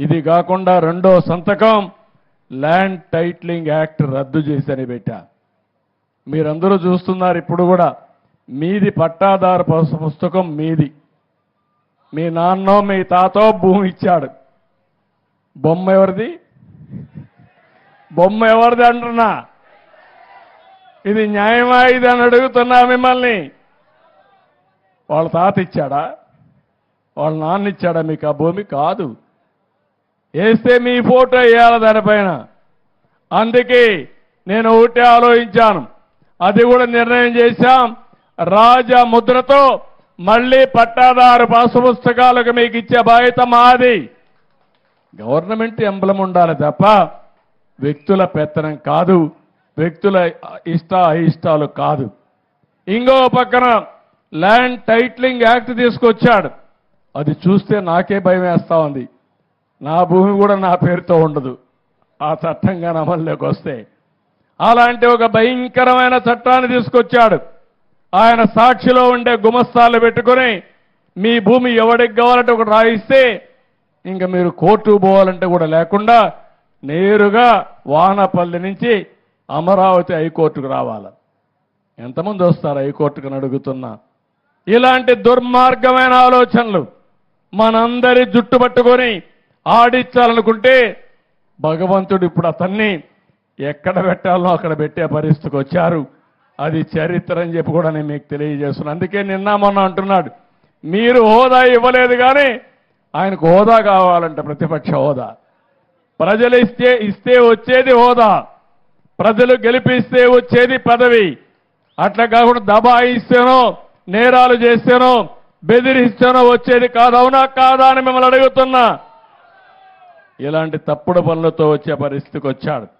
ఇది కాకుండా రెండో సంతకం ల్యాండ్ టైట్లింగ్ యాక్ట్ రద్దు చేసని పెట్టా. మీరందరూ చూస్తున్నారు ఇప్పుడు కూడా. మీది పట్టాదారు పుస్తకం మీది. మీ నాన్నో మీ తాతో భూమి ఇచ్చాడు. బొమ్మ ఎవరిది? బొమ్మ ఎవరిది అంటున్నా? ఇది న్యాయమా ఇది అని అడుగుతున్నా మిమ్మల్ని. వాళ్ళ తాత ఇచ్చాడా? వాళ్ళ నాన్న ఇచ్చాడా? మీకు ఆ భూమి కాదు. వేస్తే మీ ఫోటో వేయాలి దానిపైన. అందుకే నేను ఒకటే ఆలోచించాను. అది కూడా నిర్ణయం చేశాం. రాజ ముద్రతో మళ్ళీ పట్టాదారు పాసు పుస్తకాలకు మీకు ఇచ్చే బాధ్యత మాది. గవర్నమెంట్ ఎంబలం ఉండాలి తప్ప వ్యక్తుల పెత్తనం కాదు. వ్యక్తుల ఇష్ట అయిష్టాలు కాదు. ఇంకో పక్కన ల్యాండ్ టైట్లింగ్ యాక్ట్ తీసుకొచ్చాడు. అది చూస్తే నాకే భయం వేస్తా ఉంది. నా భూమి కూడా నా పేరుతో ఉండదు. ఆ చట్టంగా అమల్లోకి వస్తే. అలాంటి ఒక భయంకరమైన చట్టాన్ని తీసుకొచ్చాడు. ఆయన సాక్షిలో ఉండే గుమస్తాలు పెట్టుకొని మీ భూమి ఎవడికి కావాలంటే ఒకటి రాయిస్తే ఇంకా మీరు కోర్టు పోవాలంటే కూడా లేకుండా నేరుగా వానపల్లి నుంచి అమరావతి హైకోర్టుకు రావాలి. ఎంతమంది వస్తారు హైకోర్టుకు అడుగుతున్నా. ఇలాంటి దుర్మార్గమైన ఆలోచనలు మనందరి జుట్టు పట్టుకొని ఆడించాలనుకుంటే భగవంతుడు ఇప్పుడు అతన్ని ఎక్కడ పెట్టాలో అక్కడ పెట్టే పరిస్థితికి వచ్చారు. అది చరిత్ర అని చెప్పి కూడా నేను మీకు తెలియజేస్తున్నాను. అందుకే నిన్న మొన్న అంటున్నాడు మీరు హోదా ఇవ్వలేదు కానీ ఆయనకు హోదా కావాలంట ప్రతిపక్ష హోదా. ప్రజలు ఇస్తే ఇస్తే వచ్చేది హోదా. ప్రజలు గెలిపిస్తే వచ్చేది పదవి. అట్లా కాకుండా దబాయిస్తేనో నేరాలు చేస్తేనో బెదిరిస్తేనో వచ్చేది కాదవునా కాదా అని మిమ్మల్ని అడుగుతున్నా. ఇలాంటి తప్పుడు పనులతో వచ్చే పరిస్థితికి వచ్చాడు.